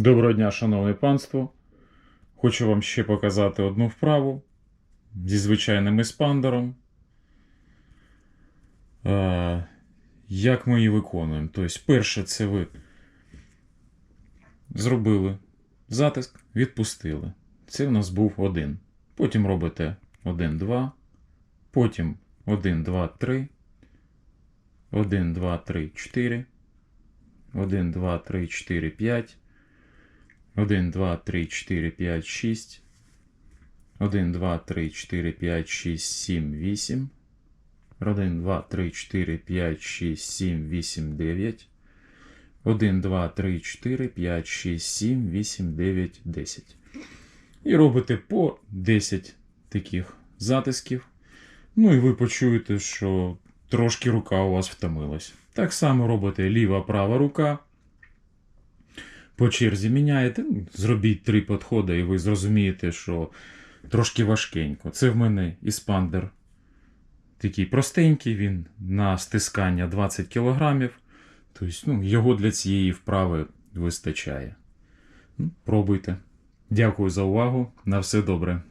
Доброго дня, шановне панство. Хочу вам ще показати одну вправу зі звичайним еспандером. Е, Як ми її виконуємо? Тобто, перше, це ви зробили затиск, відпустили. Це в нас був один. Потім робите 1, 2, потім 1, 2, 3, 1, 2, 3, 4, 1, 2, 3, 4, 5. 1, 2, 3, 4, 5, 6. 1, 2, 3, 4, 5, 6, 7, 8. 1, 2, 3, 4, 5, 6, 7, 8, 9. 1, 2, 3, 4, 5, 6, 7, 8, 9, 10. І робите по 10 таких затисків. Ну і ви почуєте, що трошки рука у вас втомилась. Так само робите ліва-права рука. По черзі міняєте, ну, зробіть три підходи, і ви зрозумієте, що трошки важкенько. Це в мене іспандер такий простенький, він на стискання 20 кг. Тобто, ну, його для цієї вправи вистачає. Ну, пробуйте. Дякую за увагу. На все добре.